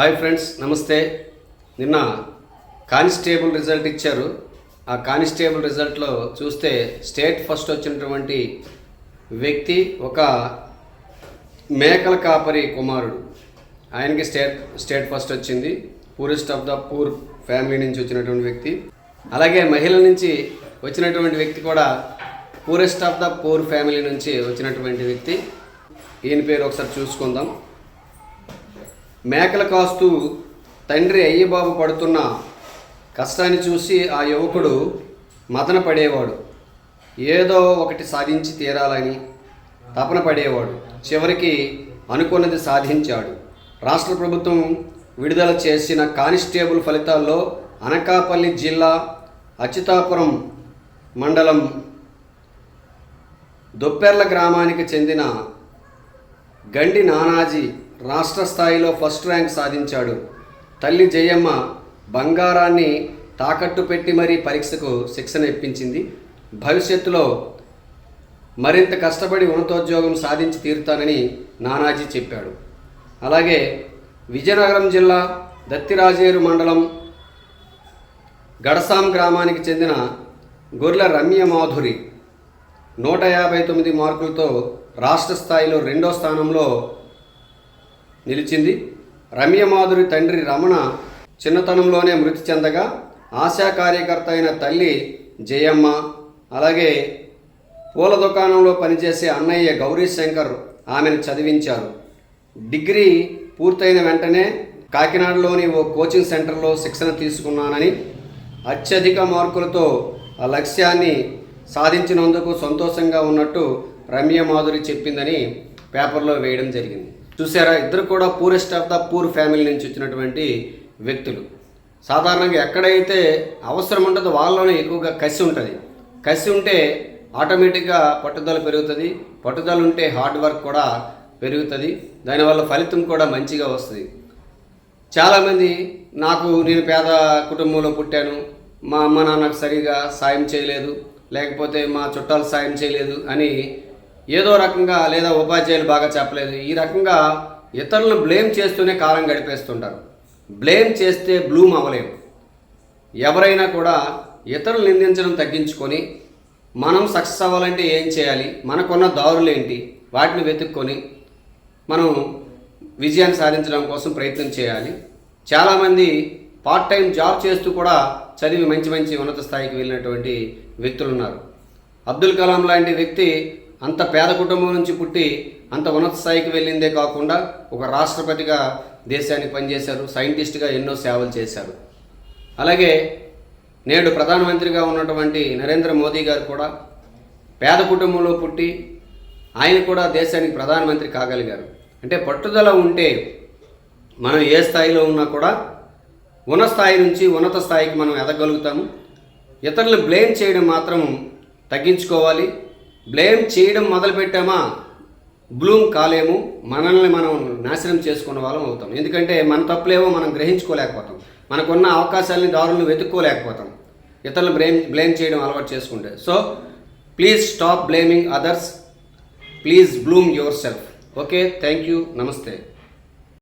Hi friends నమస్తే. నిన్న constable result ఇచ్చారు. ఆ కానిస్టేబుల్ రిజల్ట్లో చూస్తే స్టేట్ ఫస్ట్ వచ్చినటువంటి వ్యక్తి ఒక మేకల కాపరి కుమారుడు. ఆయనకి స్టేట్ స్టేట్ ఫస్ట్ వచ్చింది. Poorest of the poor family నుంచి వచ్చినటువంటి వ్యక్తి. అలాగే మహిళ నుంచి వచ్చినటువంటి వ్యక్తి కూడా poorest of the poor family నుంచి వచ్చినటువంటి వ్యక్తి. ఈయన పేరు ఒకసారి చూసుకుందాం. మేకలు కాస్తూ తండ్రి అయ్యబాబు పడుతున్న కష్టాన్ని చూసి ఆ యువకుడు మదన పడేవాడు. ఏదో ఒకటి సాధించి తీరాలని తపన పడేవాడు. చివరికి అనుకున్నది సాధించాడు. రాష్ట్ర ప్రభుత్వం విడుదల చేసిన కానిస్టేబుల్ ఫలితాల్లో అనకాపల్లి జిల్లా అచ్యుతాపురం మండలం దొప్పెర్ల గ్రామానికి చెందిన గండి నానాజీ రాష్ట్ర స్థాయిలో ఫస్ట్ ర్యాంక్ సాధించాడు. తల్లి జయమ్మ బంగారాన్ని తాకట్టు పెట్టి మరీ పరీక్షకు శిక్షణ ఇప్పించింది. భవిష్యత్తులో మరింత కష్టపడి ఉన్నతోద్యోగం సాధించి తీరుతానని నానాజీ చెప్పాడు. అలాగే విజయనగరం జిల్లా దత్తిరాజేరు మండలం గడసాం గ్రామానికి చెందిన గొర్రెల రమ్య మాధురి నూట యాభై తొమ్మిది మార్కులతో రాష్ట్ర స్థాయిలో రెండో స్థానంలో నిలిచింది. రమ్య మాధురి తండ్రి రమణ చిన్నతనంలోనే మృతి చెందగా ఆశా కార్యకర్త అయిన తల్లి జయమ్మ అలాగే పూల దుకాణంలో పనిచేసే అన్నయ్య గౌరీ శంకర్ ఆమెను చదివించారు. డిగ్రీ పూర్తయిన వెంటనే కాకినాడలోని ఓ కోచింగ్ సెంటర్లో శిక్షణ తీసుకున్నానని అత్యధిక మార్కులతో ఆ లక్ష్యాన్ని సాధించినందుకు సంతోషంగా ఉన్నట్టు రమ్య మాధురి చెప్పిందని పేపర్లో వేయడం జరిగింది. చూసారా? ఇద్దరు కూడా poorest of the poor family నుంచి వచ్చినటువంటి వ్యక్తులు. సాధారణంగా ఎక్కడైతే అవసరం ఉంటుందో వాళ్ళలోనే ఎక్కువగా కసి ఉంటుంది. కసి ఉంటే ఆటోమేటిక్గా పట్టుదల పెరుగుతుంది. పట్టుదల ఉంటే హార్డ్ వర్క్ కూడా పెరుగుతుంది. దానివల్ల ఫలితం కూడా మంచిగా వస్తుంది. చాలామంది నాకు నేను పేద కుటుంబంలో పుట్టాను. మా అమ్మ నాన్నకు సరిగా సాయం చేయలేదు. లేకపోతే మా చుట్టాలు సాయం చేయలేదు అని ఏదో రకంగా లేదా ఉపాధ్యాయులు బాగా చెప్పలేదు. ఈ రకంగా ఇతరులను బ్లేమ్ చేస్తూనే కాలం గడిపేస్తుంటారు. బ్లేమ్ చేస్తే బ్లూమ్ అవ్వలేము. ఎవరైనా కూడా ఇతరులు నిందించడం తగ్గించుకొని మనం సక్సెస్ అవ్వాలంటే ఏం చేయాలి? మనకున్న దారులు ఏంటి? వాటిని వెతుక్కొని మనం విజయాన్ని సాధించడం కోసం ప్రయత్నం చేయాలి. చాలామంది పార్ట్ టైం జాబ్ చేస్తూ కూడా చదివి మంచి మంచి ఉన్నత స్థాయికి వెళ్ళినటువంటి వ్యక్తులు ఉన్నారు. అబ్దుల్ కలాం లాంటి వ్యక్తి అంత పేద కుటుంబం నుంచి పుట్టి అంత ఉన్నత స్థాయికి వెళ్ళిందే కాకుండా ఒక రాష్ట్రపతిగా దేశానికి పనిచేశారు సైంటిస్ట్గా ఎన్నో సేవలు చేశారు. అలాగే నేడు ప్రధానమంత్రిగా ఉన్నటువంటి నరేంద్ర మోదీ గారు కూడా పేద కుటుంబంలో పుట్టి ఆయన కూడా దేశానికి ప్రధానమంత్రి కాగలిగారు. అంటే పట్టుదల ఉంటే మనం ఏ స్థాయిలో ఉన్నా కూడా ఉన్న స్థాయి నుంచి ఉన్నత స్థాయికి మనం ఎదగలుగుతాము. ఇతరులు బ్లేమ్ చేయడం మాత్రం తగ్గించుకోవాలి. బ్లేమ్ చేయడం మొదలుపెట్టామా? బ్లూమ్ కాలేము. మనల్ని మనం నాశనం చేసుకున్న వాళ్ళం అవుతాం. ఎందుకంటే మన తప్పులేమో మనం గ్రహించుకోలేకపోతాం. మనకున్న అవకాశాలని దారులను వెతుక్కోలేకపోతాం. ఇతరులను బ్లేమ్ బ్లేమ్ చేయడం అలవాటు చేసుకుంటే. So please stop blaming others. Please bloom your okay thank you నమస్తే.